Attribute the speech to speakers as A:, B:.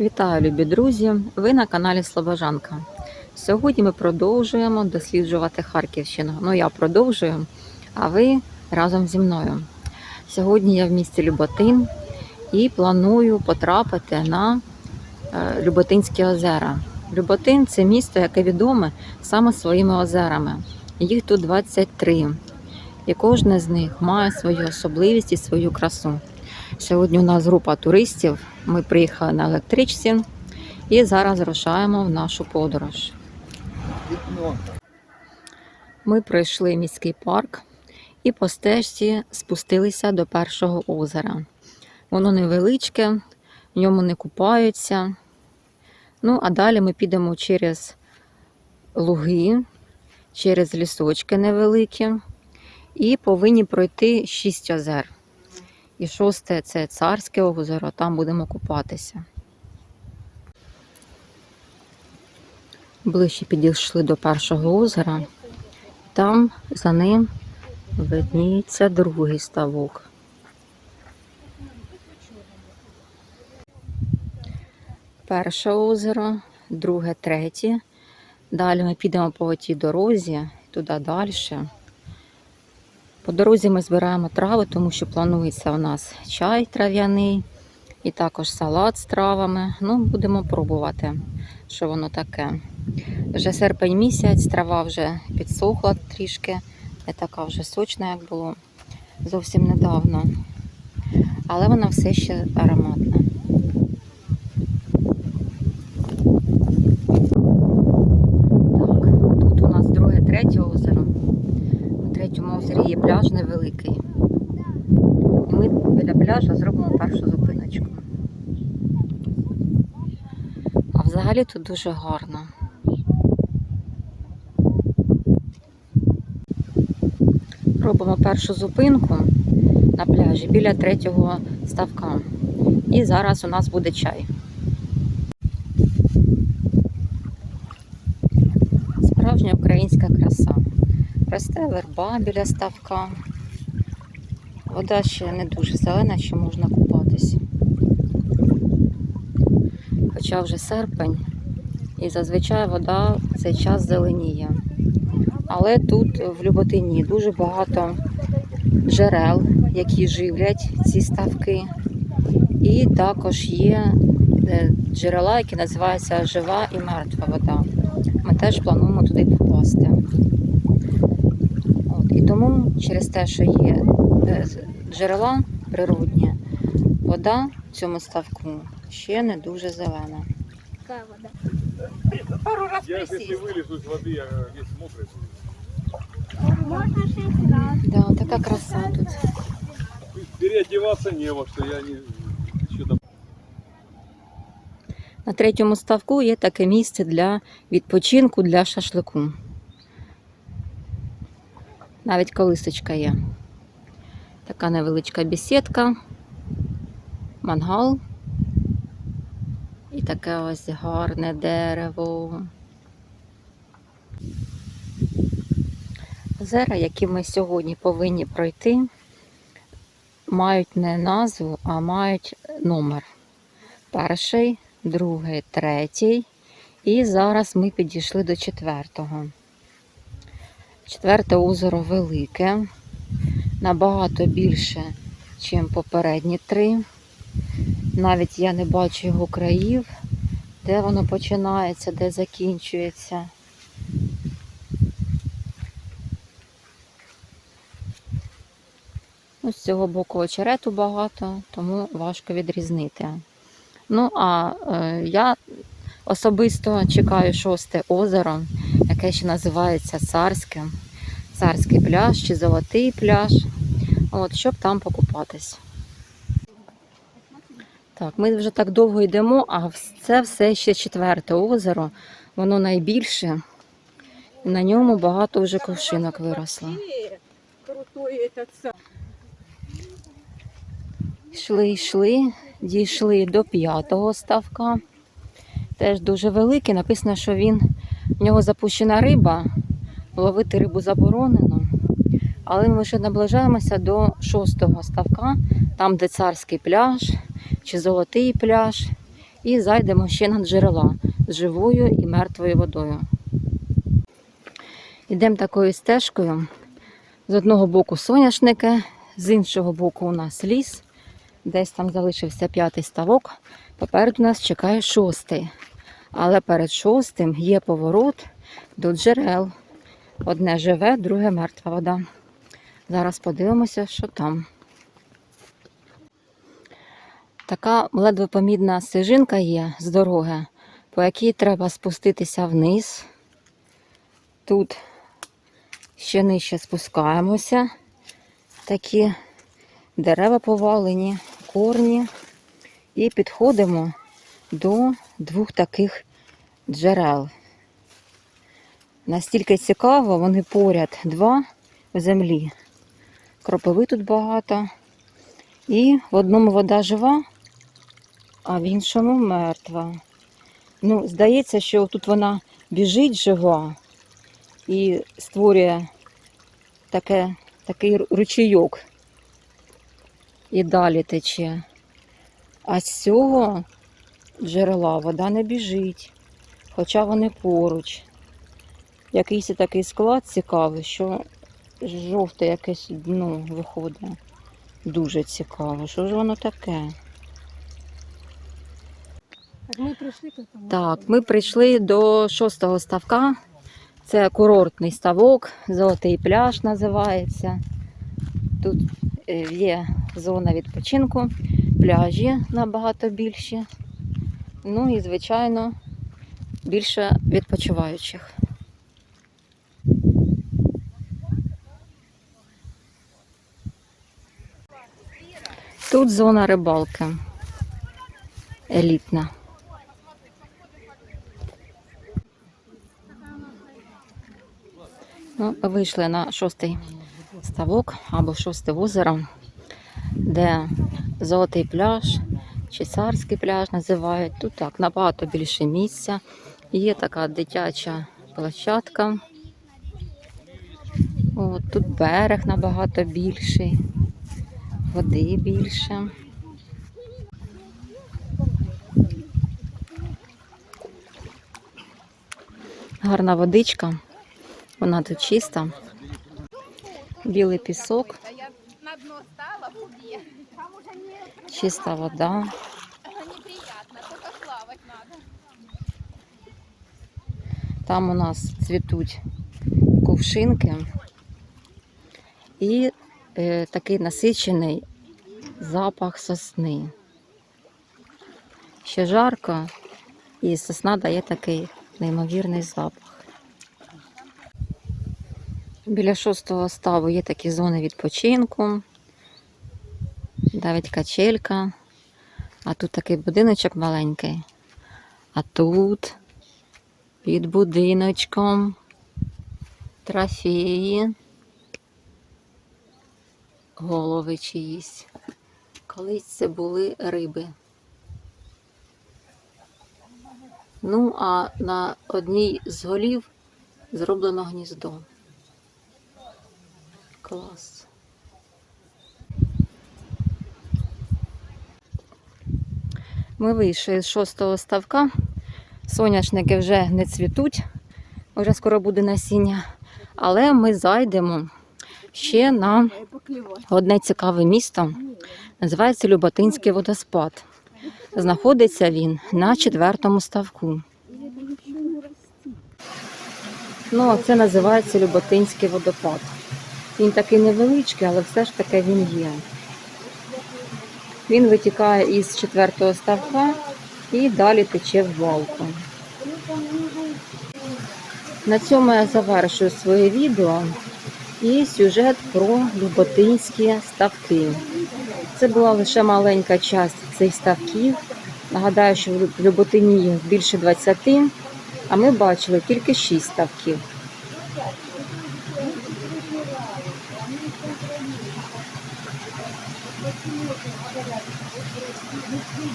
A: Вітаю, любі друзі! Ви на каналі Слобожанка. Сьогодні ми продовжуємо досліджувати Харківщину. Ну, я продовжую, а ви разом зі мною. Сьогодні я в місті Люботин і планую потрапити на е, Люботинські озера. Люботин це місто, яке відоме саме своїми озерами. Їх тут 23. І кожне з них має свою особливість і свою красу. Сьогодні у нас група туристів. Ми приїхали на електричці і зараз рушаємо в нашу подорож. Ми пройшли міський парк і по стежці спустилися до першого озера. Воно невеличке, в ньому не купаються. Ну, а далі ми підемо через луги, через лісочки невеликі і повинні пройти шість озер. І шосте це царське озеро, там будемо купатися. Ближче підійшли до першого озера. Там за ним видніється другий ставок. Перше озеро, друге, третє. Далі ми підемо по тій дорозі, туди далі. По дорозі ми збираємо трави, тому що планується у нас чай трав'яний і також салат з травами. Ну, будемо пробувати, що воно таке. Вже серпень місяць, трава вже підсохла трішки, не така вже сочна, як було зовсім недавно. Але вона все ще ароматна. Так, тут у нас друге, третє озеро. Є пляж невеликий. І ми біля пляжа зробимо першу зупиночку. А взагалі тут дуже гарно. Робимо першу зупинку на пляжі біля третього ставка. І зараз у нас буде чай. Росте верба біля ставка. Вода ще не дуже зелена, ще можна купатись. Хоча вже серпень, і зазвичай вода в цей час зеленіє. Але тут в Люботині дуже багато джерел, які живлять ці ставки. І також є е, джерела, які називаються жива і мертва вода. Ми теж плануємо туди попасти. От, і тому через те, що є е, джерела природні, вода в цьому ставку ще не дуже зелена.
B: Какая вода?
C: Пару раз
D: Я же, если
C: присесть.
D: вылезу из воды, я весь мокрый буду.
B: Можно шесть раз.
A: Да, така краса тут.
D: Переодеваться не во что, я не... Еще там
A: На третьому ставку є таке місце для відпочинку для шашлику. Навіть колисочка є. Така невеличка бесідка, мангал. І таке ось гарне дерево. Озера, які ми сьогодні повинні пройти, мають не назву, а мають номер. Перший, другий, третій. І зараз ми підійшли до четвертого. Четверте озеро велике, набагато більше, ніж попередні три. Навіть я не бачу його країв, де воно починається, де закінчується. Ну, з цього боку очерету багато, тому важко відрізнити. Ну, а е, я особисто чекаю шосте озеро, яке ще називається Царське. Царський пляж чи Золотий пляж. От, щоб там покупатись. Так, ми вже так довго йдемо, а це все ще четверте озеро. Воно найбільше. На ньому багато вже ковшинок виросло. Йшли, йшли, дійшли до п'ятого ставка. Теж дуже великий. Написано, що він в нього запущена риба. Ловити рибу заборонено. Але ми вже наближаємося до шостого ставка, там, де царський пляж чи золотий пляж. і зайдемо ще на джерела з живою і мертвою водою. Йдемо такою стежкою. З одного боку соняшники, з іншого боку у нас ліс. Десь там залишився п'ятий ставок. Попереду нас чекає шостий. Але перед шостим є поворот до джерел. Одне живе, друге мертва вода. Зараз подивимося, що там. Така ледве помідна стежинка є з дороги, по якій треба спуститися вниз. Тут ще нижче спускаємося. Такі дерева повалені, корні. І підходимо до двох таких джерел. Настільки цікаво, вони поряд два в землі. Кропиви тут багато. І в одному вода жива, а в іншому мертва. Ну, здається, що тут вона біжить жива і створює таке, такий ручійок. І далі тече. А з цього джерела вода не біжить, хоча вони поруч. Якийсь такий склад цікавий, що жовте якесь дно виходить. Дуже цікаво. Що ж воно таке?
C: Так ми прийшли.
A: Так, ми прийшли до шостого ставка. Це курортний ставок, золотий пляж називається. Тут е, є зона відпочинку, пляжі набагато більші. Ну і, звичайно, більше відпочиваючих. Тут зона рибалки. Елітна. Ну, вийшли на шостий ставок або шосте озеро, де золотий пляж чи царський пляж називають. Тут так набагато більше місця. Є така дитяча площадка. От, тут берег набагато більший, води більше. Гарна водичка. Вона тут чиста. Білий пісок, чиста вода. Там у нас цвітуть кувшинки і е, такий насичений запах сосни. Ще жарко, і сосна дає такий неймовірний запах. Біля шостого ставу є такі зони відпочинку, навіть качелька, а тут такий будиночок маленький. А тут під будиночком трофеї, голови чиїсь. Колись це були риби. Ну, а на одній з голів зроблено гніздо. Клас. Ми вийшли з шостого ставка. Соняшники вже не цвітуть, вже скоро буде насіння. Але ми зайдемо ще на одне цікаве місто. Називається Люботинський водоспад. Знаходиться він на четвертому ставку. Ну, це називається Люботинський водопад. Він такий невеличкий, але все ж таки він є. Він витікає із четвертого ставка і далі тече в балку. На цьому я завершую своє відео і сюжет про Люботинські ставки. Це була лише маленька частина цих ставків. Нагадаю, що в Люботині їх більше 20, а ми бачили тільки 6 ставків.